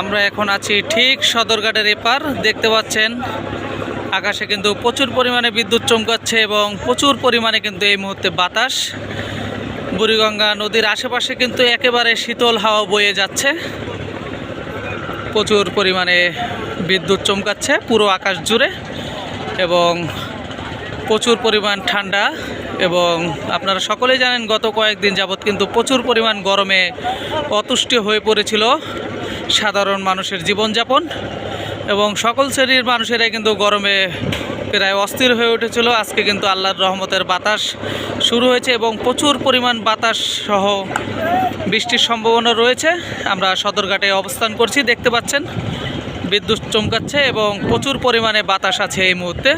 আমরা এখন আছি ঠিক সদরঘাটের এপার। দেখতে পাচ্ছেন, আকাশে কিন্তু প্রচুর পরিমাণে বিদ্যুৎ চমকাচ্ছে এবং প্রচুর পরিমাণে কিন্তু এই মুহূর্তে বাতাস। বুড়িগঙ্গা নদীর আশেপাশে কিন্তু একেবারে শীতল হাওয়া বয়ে যাচ্ছে। প্রচুর পরিমাণে বিদ্যুৎ চমকাচ্ছে পুরো আকাশ জুড়ে এবং প্রচুর পরিমাণ ঠান্ডা এবং আপনারা সকলেই জানেন গত কয়েকদিন যাবৎ কিন্তু প্রচুর পরিমাণ গরমে অতুষ্টি হয়ে পড়েছিল। সাধারণ মানুষের জীবনযাপন এবং সকল শ্রেণির মানুষেরাই কিন্তু গরমে প্রায় অস্থির হয়ে উঠেছিল। আজকে কিন্তু আল্লাহর রহমতের বাতাস শুরু হয়েছে এবং প্রচুর পরিমাণ বাতাস সহ বৃষ্টির সম্ভাবনা রয়েছে। আমরা সদরঘাটে অবস্থান করছি, দেখতে পাচ্ছেন। বিদ্যুৎ চমকাচ্ছে এবং প্রচুর পরিমাণে বাতাস আছে এই মুহূর্তে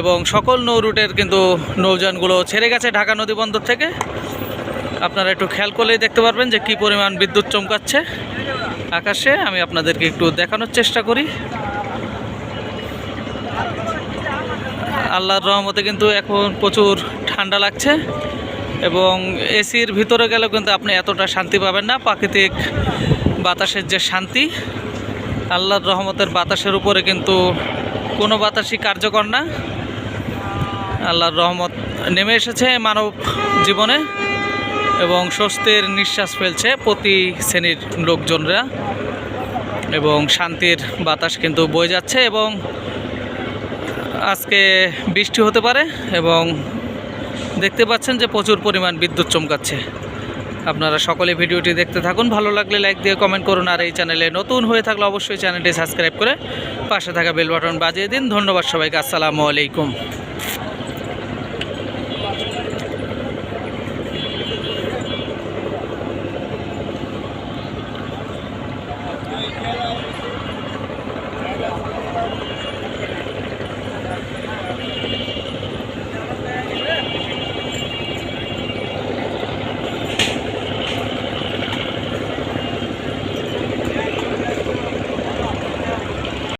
এবং সকল নৌ রুটের কিন্তু নৌযানগুলো ছেড়ে গেছে ঢাকা নদী বন্দর থেকে। আপনারা একটু খেয়াল করলেই দেখতে পারবেন যে কী পরিমাণ বিদ্যুৎ চমকাচ্ছে। আকাশে, আমি আপনাদেরকে একটু দেখানোর চেষ্টা করি। আল্লাহর রহমতে কিন্তু এখন প্রচুর ঠান্ডা লাগছে এবং এসির ভিতরে গেলেও কিন্তু আপনি এতটা শান্তি পাবেন না। প্রাকৃতিক বাতাসের যে শান্তি, আল্লাহর রহমতের বাতাসের উপরে কিন্তু কোনো বাতাসই কার্যকর না। আল্লাহর রহমত নেমে এসেছে মানব জীবনে। এবং স্বস্তির নিঃশ্বাস ফেলছে প্রতি শ্রেণির লোকজনরা এবং শান্তির বাতাস কিন্তু বয়ে যাচ্ছে এবং আজকে বৃষ্টি হতে পারে এবং দেখতে পাচ্ছেন যে প্রচুর পরিমাণ বিদ্যুৎ চমকাচ্ছে। আপনারা সকলে ভিডিওটি দেখতে থাকুন, ভালো লাগলে লাইক দিয়ে কমেন্ট করুন আর এই চ্যানেলে নতুন হয়ে থাকলে অবশ্যই চ্যানেলটি সাবস্ক্রাইব করে পাশে থাকা বেল বাটন বাজিয়ে দিন। ধন্যবাদ সবাইকে, আসসালামু আলাইকুম।